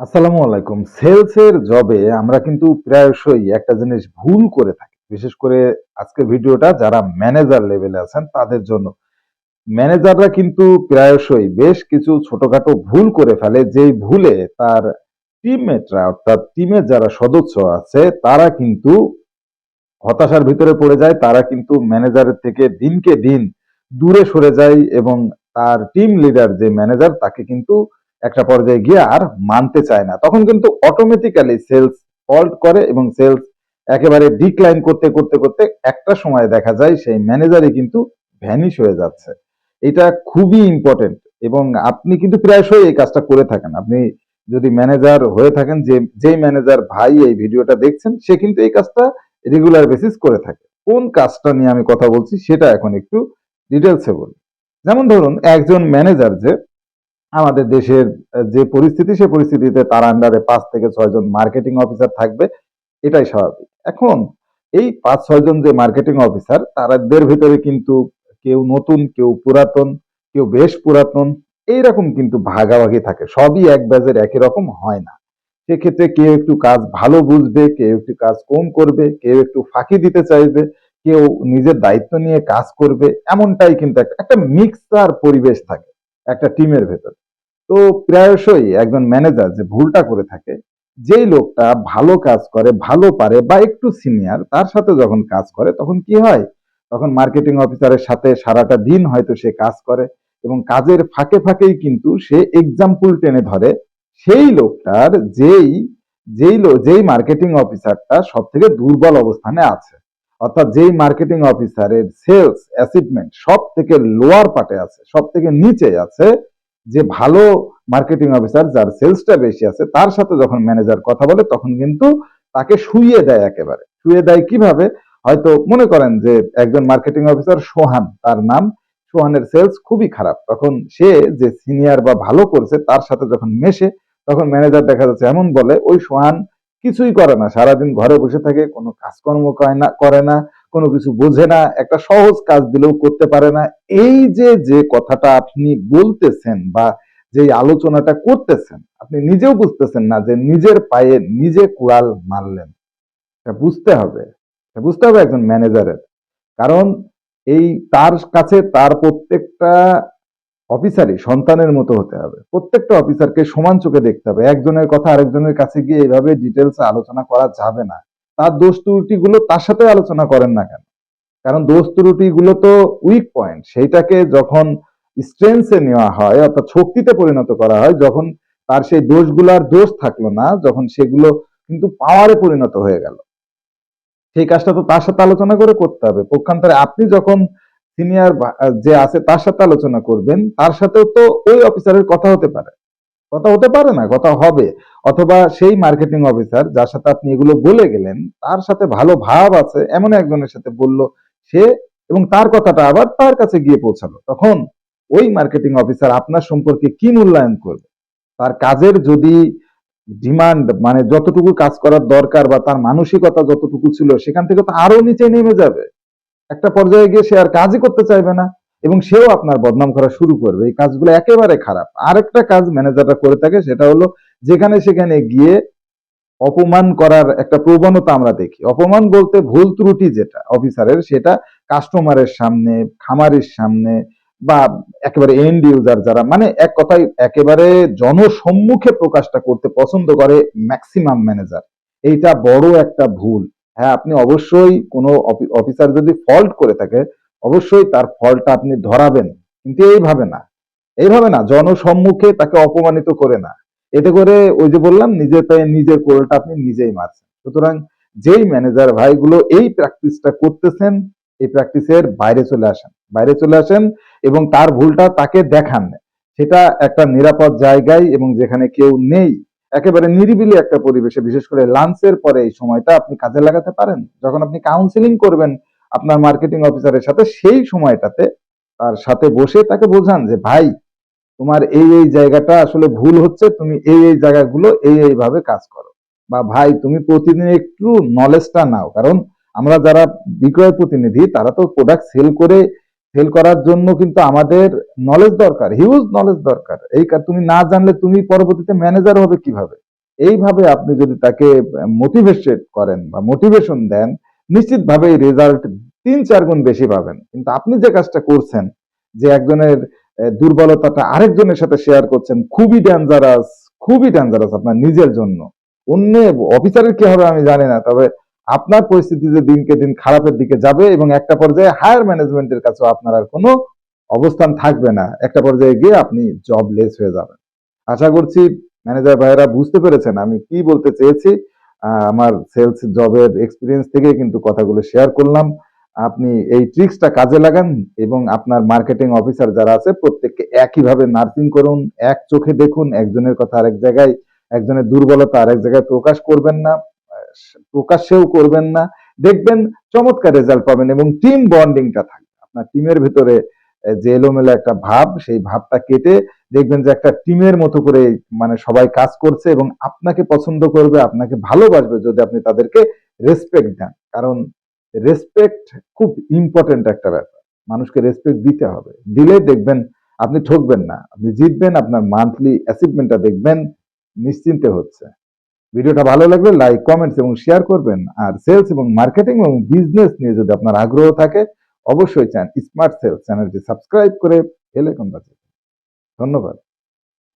আসসালামু আলাইকুম। সেলসের জবে আমরা কিন্তু প্রায়শই একটা জিনিস ভুল করে থাকি। বিশেষ করে আজকের ভিডিওটা যারা ম্যানেজার লেভেলে আছেন তাদের জন্য। ম্যানেজাররা কিন্তু প্রায়শই বেশ কিছু ছোটখাটো ভুল করে ফেলে। যেই ভুলে তার টিমমেটরা অর্থাৎ টিমের যারা সদস্য আছে, তারা কিন্তু হতাশার ভিতরে পড়ে যায়। তারা কিন্তু ম্যানেজারের থেকে দিনকে দিন দূরে সরে যায় এবং তার টিম লিডার যে ম্যানেজার তাকে কিন্তু একটা পর্যায়ে গিয়ে আর মানতে চায় না। তখন কিন্তু অটোমেটিক্যালি সেলস ফল্ট করে এবং সেলস একেবারে ডিক্লাইন করতে করতে করতে একটা সময় দেখা যায় সেই ম্যানেজারই কিন্তু ভ্যানিশ হয়ে যাচ্ছে। এটা খুবই ইম্পর্টেন্ট এবং আপনি কিন্তু প্রায়শই এই কাজটা করে থাকেন। আপনি যদি ম্যানেজার হয়ে থাকেন, যে, যেই ম্যানেজার ভাই এই ভিডিওটা দেখছেন, সে কিন্তু এই কাজটা রেগুলার বেসিস করে থাকে। কোন কাজটা নিয়ে আমি কথা বলছি, সেটা এখন একটু ডিটেলসে বলি। যেমন ধরুন, একজন ম্যানেজার যে আমাদের দেশের যে পরিস্থিতি, সে পরিস্থিতিতে তার আন্ডারে পাঁচ থেকে ছয়জন মার্কেটিং অফিসার থাকবে, এটাই স্বাভাবিক। এখন এই পাঁচ ছয়জন যে মার্কেটিং অফিসার তাদের ভিতরে কিন্তু কেউ নতুন, কেউ পুরাতন, কেউ বেশ পুরাতন, এইরকম কিন্তু ভাগাভাগি থাকে। সবই এক ব্যাজের একই রকম হয় না। সেক্ষেত্রে কেউ একটু কাজ ভালো বুঝবে, কেউ একটু কাজ কম করবে, কেউ একটু ফাঁকি দিতে চাইবে, কেউ নিজের দায়িত্ব নিয়ে কাজ করবে, এমনটাই কিন্তু একটা মিক্সার পরিবেশ থাকে। একটা টিমের ভেতর। তো প্রায়শই একজন ম্যানেজার যে ভুলটা করে থাকে, যেই লোকটা ভালো কাজ করে, ভালো পারে বা একটু সিনিয়র তার সাথে যখন কাজ করে, তখন কি হয়? তখন মার্কেটিং অফিসারের সাথে সারাটা দিন হয়তো সে কাজ করে এবং কাজের ফাঁকে ফাঁকেই কিন্তু সে এক্সাম্পল টেনে ধরে সেই লোকটার যেই যেই যেই মার্কেটিং অফিসারটা সব থেকে দুর্বল অবস্থানে আছে। অর্থাৎ যেই মার্কেটিং অফিসারের সেলস অ্যাচিভমেন্ট সব থেকে লোয়ার পার্টে আছে সব থেকে নিচে আছে, যে ভালো মার্কেটিং অফিসার যার সেলসটা বেশি আছে, তার সাথে যখন ম্যানেজার কথা বলে, তখন কিন্তু তাকে শুয়ে দেয় একেবারে। শুয়ে দেয় কীভাবে? হয়তো মনে করেন যে একজন মার্কেটিং অফিসার সোহান, তার নাম। সোহানের সেলস খুবই খারাপ। তখন সে যে সিনিয়র বা ভালো করছে, তার সাথে যখন মেশে, তখন ম্যানেজার দেখা যাচ্ছে এমন বলে, ওই সোহান কিছুই করে না। সারাদিন ঘরে বসে থাকে, কোনো কাজকর্ম করে না করে না, কোনো কিছু বোঝে না, একটা সহজ কাজ দিলেও করতে পারে না। এই যে যে কথাটা আপনি বলতেছেন বা যে আলোচনাটা করতেছেন, আপনি নিজেও বুঝতেছেন না যে নিজের পায়ে নিজে কুড়াল মারলেন। এটা বুঝতে হবে। বুঝতে হবে একজন ম্যানেজারের। কারণ এই তার কাছে তার প্রত্যেকটা অফিসারই সন্তানের মতো হতে হবে। প্রত্যেকটা অফিসারকে সমান চোখে দেখতে হবে। একজনের কথা আরেকজনের কাছে গিয়ে এইভাবে ডিটেলস আলোচনা করা যাবে না। তার দোষ ত্রুটি গুলো তার সাথে আলোচনা করেন না কেন? কারণ দোষ ত্রুটি গুলো তো উইক পয়েন্ট সেইটাকে যখন স্ট্রেংথে নেওয়া হয়, অর্থাৎ শক্তিতে পরিণত করা হয়, যখন তার সেই দোষগুলার দোষ থাকল না, যখন সেগুলো কিন্তু পাওয়ারে পরিণত হয়ে গেল। সেই কাজটা তো তার সাথে আলোচনা করে করতে হবে। পক্ষান্তরে আপনি যখন সিনিয়র যে আছে তার সাথে আলোচনা করবেন, তার সাথেও তো ওই অফিসারের কথা হতে পারে। কথা হতে পারে না, কথা হবে। অথবা সেই মার্কেটিং অফিসার যার সাথে আপনি এগুলো বলে গেলেন, তার সাথে ভালো ভাব আছে এমন একজনের সাথে বলল সে এবং তার কথাটা আবার তার কাছে গিয়ে পৌঁছালো। তখন ওই মার্কেটিং অফিসার আপনার সম্পর্কে কি মূল্যায়ন করবে? তার কাজের যদি ডিমান্ড মানে যতটুকু কাজ করার দরকার বা তার মানসিকতা যতটুকু ছিল, সেখান থেকে তো আরও নিচে নেমে যাবে। একটা পর্যায়ে গিয়ে সে আর কাজই করতে চাইবে না এবং সেও আপনার বদনাম করা শুরু করবে। এই কাজগুলো একেবারে খারাপ। আরেকটা কাজ ম্যানেজাররা করে থাকে সেটা হলো যেখানে সেখানে গিয়ে অপমান করার একটা প্রবণতা আমরা দেখি। অপমান বলতে ভুল ত্রুটি যেটা অফিসারের, সেটা কাস্টমারের সামনে, খামারের সামনে বা একেবারে এন্ড ইউজার যারা মানে এক কথায় একেবারে জনসম্মুখে প্রকাশটা করতে পছন্দ করে ম্যাক্সিমাম ম্যানেজার এইটা বড় একটা ভুল। হ্যাঁ আপনি অবশ্যই কোনো অফিসার যদি ফল্ট করে থাকে, অবশ্যই তার ফলটা আপনি ধরাবেন। কিন্তু এইভাবে না। এইভাবে না, জনসম্মুখে তাকে অপমানিত করে না। এতে করে ওই যে বললাম, নিজের পায়ে নিজের কোলটা আপনি নিজেই মারছেন। সুতরাং যেই ম্যানেজার ভাইগুলো এই প্র্যাকটিসটা করতেছেন, এই প্র্যাকটিসের বাইরে চলে আসেন। বাইরে চলে আসেন এবং তার ভুলটা তাকে দেখান। সেটা একটা নিরাপদ জায়গায় এবং যেখানে কেউ নেই। একেবারে নিরিবিলি একটা পরিবেশে, বিশেষ করে লাঞ্চের পরে এই সময়টা আপনি কাজে লাগাতে পারেন। যখন আপনি কাউন্সিলিং করবেন আপনার মার্কেটিং অফিসারের সাথে, সেই সময়টাতে তার সাথে বসে তাকে বোঝান যে, ভাই, তোমার এই এই জায়গাটা আসলে ভুল হচ্ছে, তুমি এই এই জায়গাগুলো এই এইভাবে কাজ করো। বা, ভাই, তুমি প্রতিদিন একটু নলেজটা নাও। কারণ আমরা যারা বিক্রয় প্রতিনিধি, তারা তো প্রোডাক্ট সেল করে সেল করার জন্য কিন্তু আমাদের নলেজ দরকার হিউজ নলেজ দরকার। এই তুমি না জানলে তুমি পরবর্তীতে ম্যানেজার হবে কীভাবে? এইভাবে আপনি যদি তাকে মোটিভেটেড করেন বা মোটিভেশন দেন নিশ্চিতভাবেই রেজাল্ট তিন, চার গুণ বেশি পাবেন। কিন্তু আপনি যে কাজটা করছেন, যে একজনের দুর্বলতাটা আরেকজনের সাথে শেয়ার করছেন, খুবই ডেঞ্জারাস খুবই ডেঞ্জারাস আপনার নিজের জন্য। অন্য অফিসারের কি হবে আমি জানি না, তবে আপনার পরিস্থিতি যে দিনকে দিন খারাপের দিকে যাবে এবং একটা পর্যায়ে হায়ার ম্যানেজমেন্টের কাছেও আপনার আর কোনো অবস্থান থাকবে না। একটা পর্যায়ে গিয়ে আপনি জবলেস হয়ে যাবেন। আশা করছি ম্যানেজার ভাইয়েরা বুঝতে পেরেছেন আমি কি বলতে চেয়েছি। আমার সেলস জবের এক্সপিরিয়েন্স থেকে কিন্তু কথাগুলো শেয়ার করলাম। আপনি এই ট্রিক্সটা কাজে লাগান এবং আপনার মার্কেটিং অফিসার যারা আছে, প্রত্যেককে একইভাবে নার্সিং করুন, এক চোখে দেখুন, একজনের কথা আরেক জায়গায়, একজনের দুর্বলতা আরেক জায়গায় প্রকাশ করবেন না। প্রকাশ্যেও করবেন না। দেখবেন চমৎকার রেজাল্ট পাবেন এবং টিম বন্ডিংটা থাকবে। আপনার টিমের ভিতরে যে এলোমেলো একটা ভাব, সেই ভাবটা কেটে দেখবেন যে একটা টিমের মতো করে মানে সবাই কাজ করছে এবং আপনাকে পছন্দ করবে, আপনাকে ভালোবাসবে যদি আপনি তাদেরকে রেসপেক্ট দেন। কারণ রেসপেক্ট খুব ইম্পর্টেন্ট একটা ব্যাপার। মানুষকে রেসপেক্ট দিতে হবে। দিলে দেখবেন আপনি ঠকবেন না। আপনি জিতবেন, আপনার মান্থলি অ্যাচিভমেন্টটা দেখবেন, নিশ্চিন্তে হচ্ছে। ভিডিওটা ভালো লাগলে লাইক কমেন্টস এবং শেয়ার করবেন। আর সেলস এবং মার্কেটিং এবং বিজনেস নিয়ে যদি আপনার আগ্রহ থাকে, অবশ্যই চান স্মার্ট সেলস চ্যানেলটি সাবস্ক্রাইব করে বেল আইকন ধন্যবাদ।